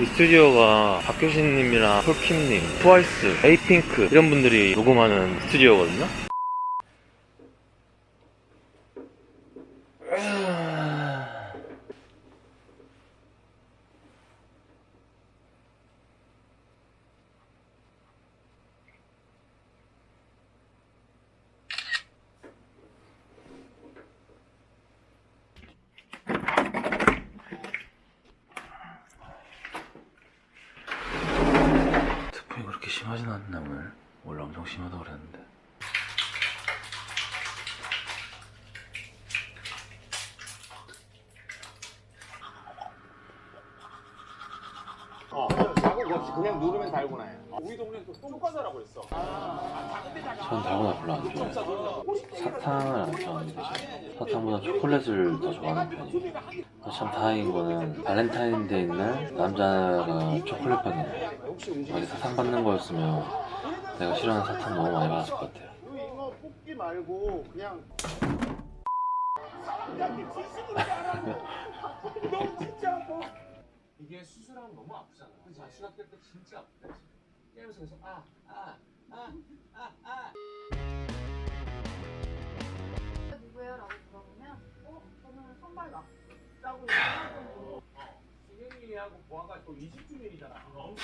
이 스튜디오가 박효신님이랑 폴킴님, 트와이스, 에이핑크 이런 분들이 녹음하는 스튜디오거든요. 태풍이 그렇게 심하진 않나 오늘? 원래 엄청 심하다고 그랬는데 어, 자국 없이 그냥 누르면 달고나 해. 우리 동네 또 똥과자라고 있어. 전 달고나 별로 안 좋아해요. 사탕을 안 좋아하는데 사탕보다 초콜릿을 더 좋아하는 편이에요. 참 다행인 거는 발렌타인데이 날 남자가 초콜릿 받는 만약 사탕 받는 거였으면 내가 싫어하는 사탕 너무 많이 받았을 것 같아요. 이거 뽑기 말고 그냥 이게 수술하면 너무 아프잖아. 그치? 수술할 때 진짜 아프다. 깨면서 계속 아, 아, 아, 아, 아. 누구예요? 라고 물어보면 어? 저는 선발락 라고 얘기하고 수민이하고 보아가 또 20주년이잖아. 너무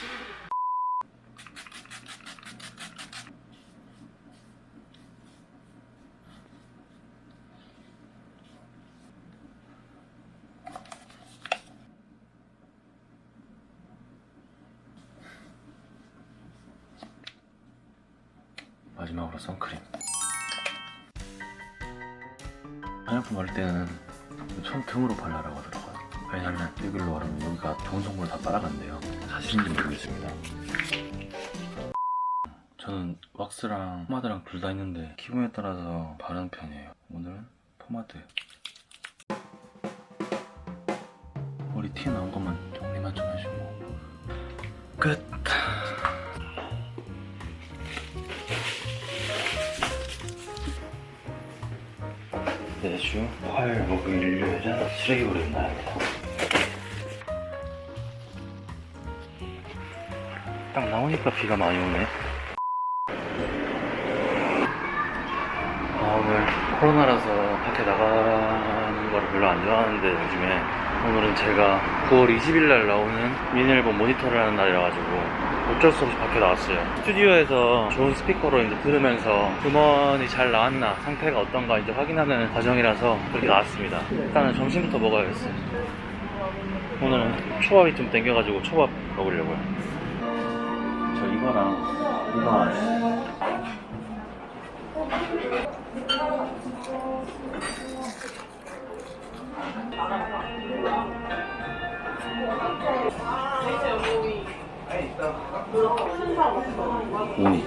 마지막으로 선크림. 화장품 바를 때는 손 등으로 발라라고 하더라고요. 왜냐면 여기로 바르면 여기가 좋은 성분을 다 빨아간대요. 사실인지 모르겠습니다. 저는 왁스랑 포마드랑 둘 다 있는데 기분에 따라서 바르는 편이에요. 오늘은 포마드. 머리 튀어나온 것만 정리만 좀 해주고. 끝 내주, 활, 목을 일류해서 쓰레기 나야 돼. 딱 나오니까 비가 많이 오네. 아, 오늘 코로나라서 밖에 나가 는걸 별로 안 좋아하는데 요즘에 오늘은 제가 9월 20일 날 나오는 미니앨범 모니터를 하는 날이라가지고 어쩔 수 없이 밖에 나왔어요. 스튜디오에서 좋은 스피커로 이제 들으면서 음원이 잘 나왔나 상태가 어떤가 이제 확인하는 과정이라서 그렇게 나왔습니다. 일단은 점심부터 먹어야겠어요. 오늘은 초밥이 좀 땡겨가지고 초밥 먹으려고요. 저 이거랑 이거 오니.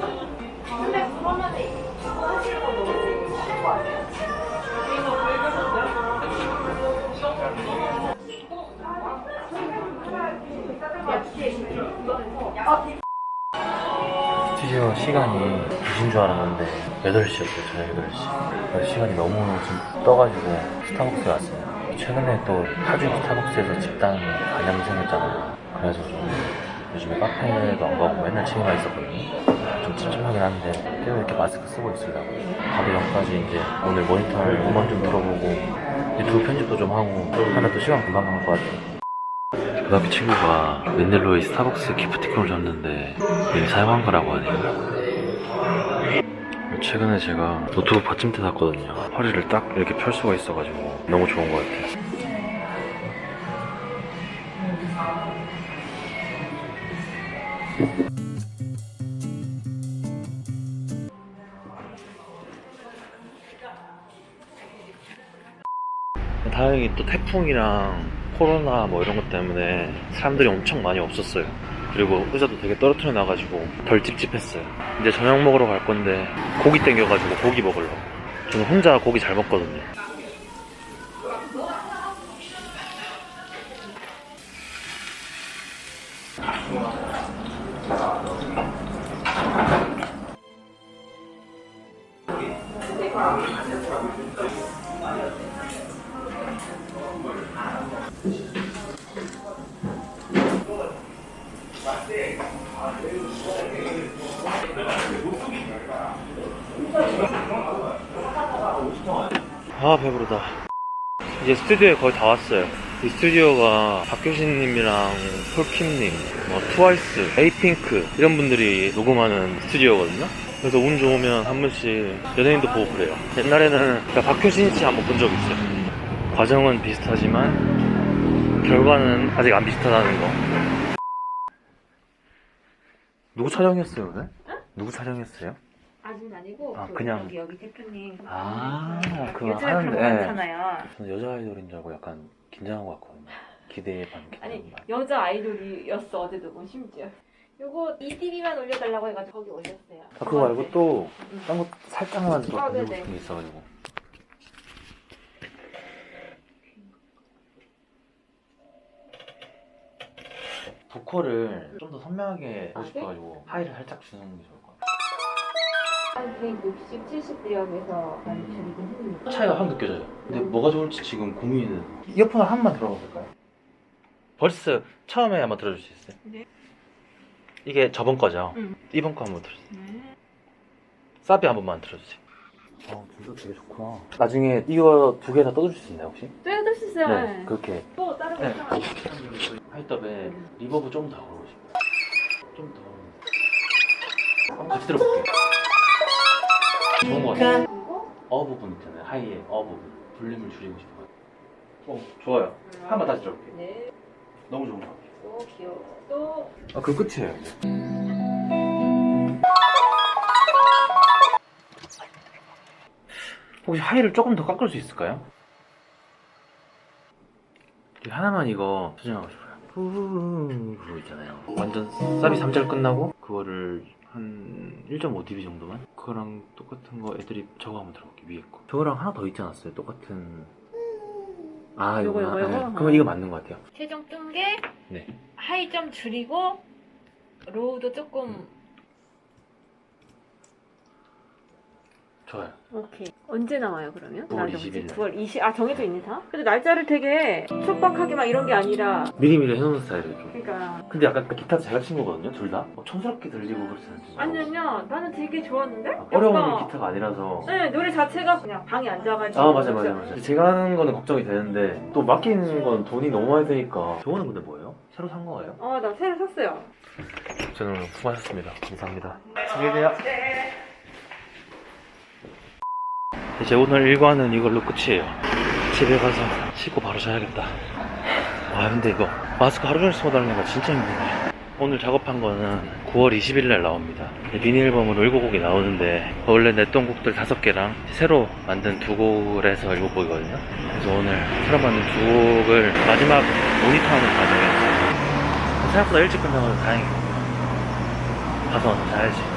스튜디오 시간이 2시인 줄 알았는데 8시였어요 저녁 8시. 그래서 시간이 너무 좀 떠가지고 스타벅스에 왔어요 최근에 또 파주 스타벅스에서 집단 감염 생겼잖아요. 그래서 좀 요즘에 카페도 안 가고 맨날 집에만 있었거든요 좀 찝찝하긴 한데 계속 이렇게 마스크 쓰고 있으려고 가기 전까지 이제 오늘 모니터를 음원 좀 들어보고 유튜브 편집도 좀 하고 하면 또 시간 금방 갈것 같아요 고등학교 친구가 웬일로에 스타벅스 기프티콘을 줬는데 이게 사용한 거라고 하네요. 최근에 제가 노트북 받침대 샀거든요. 허리를 딱 이렇게 펼 수가 있어가지고 너무 좋은 것 같아요. 또 태풍이랑 코로나 뭐 이런 것 때문에 사람들이 엄청 많이 없었어요. 그리고 의자도 되게 떨어뜨려 놔가지고 덜 찝찝했어요. 이제 저녁 먹으러 갈 건데 고기 땡겨가지고 고기 먹으려고. 저는 혼자 고기 잘 먹거든요. 아 배부르다. 이제 스튜디오에 거의 다 왔어요. 이 스튜디오가 박효신님이랑 폴킴님, 뭐 트와이스, 에이핑크 이런 분들이 녹음하는 스튜디오거든요. 그래서 운 좋으면 한 번씩 연예인도 보고 그래요. 옛날에는 그러니까 박효신 씨 한번 본 적 있어요. 과정은 비슷하지만 결과는 아직 안 비슷하다는 거. 누구 촬영했어요 오늘? 누구 촬영했어요? 아직은 아니고 아, 그 그냥. 여기 여기 대표님 아, 그거 요즘에 하는데, 그런 거 예. 많잖아요. 저는 여자 아이돌인 줄 알고 약간 긴장한 것 같거든요. 기대에 반 기대 아니 반. 여자 아이돌이었어 어제도 뭐 심지어. 요거 EDB만 올려달라고 해가지고 거기 올렸어요. 아, 그거 말고 또, 응. 딴거 살짝만 더 아, 올리고 네네. 싶은 게 있어가지고. 보컬을 좀 더 선명하게 하고 아, 싶어가지고 하이를 살짝 주는 게 좋을 것 한 160, 70대역에서 많이 줄이긴 했는데. 같아요. 차이가 확 느껴져요. 근데 뭐가 좋을지 지금 고민은. 이어폰을 한 번만 들어봐 볼까요? 벌스 처음에 한번 들어줄 수 있어요? 네. 이게 저번 거죠? 응. 이번 거 한번 들어주세요. 네. 사비 한 번만 들어주세요. 어, 진짜 되게 좋구나. 나중에 이거 두 개 다 떠줄 수 있나요, 혹시? 또 해줄 수 있어요. 네, 그렇게. 또 다른 거 네. 하이더에 리버브 좀 더 걸고 싶어요. 좀 더. 한번 같이 들어볼게요. 좋은 거 같아요. 그리고 어 부분 있잖아요. 하이의 어 부분. 볼륨을 줄이고 싶어요. 어, 좋아요. 한 번 다시 들어볼게요. 네. 너무 좋은 것 같아요. 또 귀여워. 또 아, 그 끝이에요, 이제. 혹시 하이를 조금 더 깎을 수 있을까요? 이게 하나만 이거 수정하고 싶어요. 후후후 그거 있잖아요. 완전 사비 3절 끝나고 그거를 한 1.5dB 정도만? 그거랑 똑같은 거 애들이 저거 한번 들어볼게요, 위에 거. 저거랑 하나 더 있지 않았어요? 똑같은. 아, 요거, 이거구나. 요거, 네. 요거? 그러면 이거 맞는 것 같아요. 최종 뜬 게 네. 하이 좀 줄이고 로우도 조금 좋아요. 오케이 언제 나와요 그러면? 9월 날 정지? 20일. 9월 20... 아 정해져 있는 사? 근데 날짜를 되게 촉박하게 막 이런 게 아니라 미리미리 해놓는 스타일이에요, 좀. 그러니까 근데 약간 기타 잘친 거거든요, 둘 다. 뭐 촌스럽게 들리고 그렇지 않죠. 아니 아니야 나는 되게 좋았는데? 아, 어려운 약간- 기타가 아니라서. 네 노래 자체가 그냥 방에 앉아가지고 아 맞아 맞아 맞아. 제가 하는 거는 걱정이 되는데 또 맡기는 건 돈이 너무 많이 드니까. 저거는 근데 뭐예요? 새로 산 거예요? 어 나 새로 샀어요 저는 수고하셨습니다. 감사합니다. 안녕히 계세요. 이제 오늘 일과는 이걸로 끝이에요. 집에 가서 씻고 바로 자야겠다. 아 근데 이거 마스크 하루 종일 쓰고 다니는 거 진짜 힘드네. 오늘 작업한 거는 9월 20일 날 나옵니다. 미니 앨범으로 7곡이 나오는데 원래 냈던 곡들 5개랑 새로 만든 두 곡을 해서 7곡이거든요. 그래서 오늘 새로 만든 두 곡을 마지막 모니터하는 과정이었어요. 생각보다 일찍 끝나서 다행이고 가서 자야지.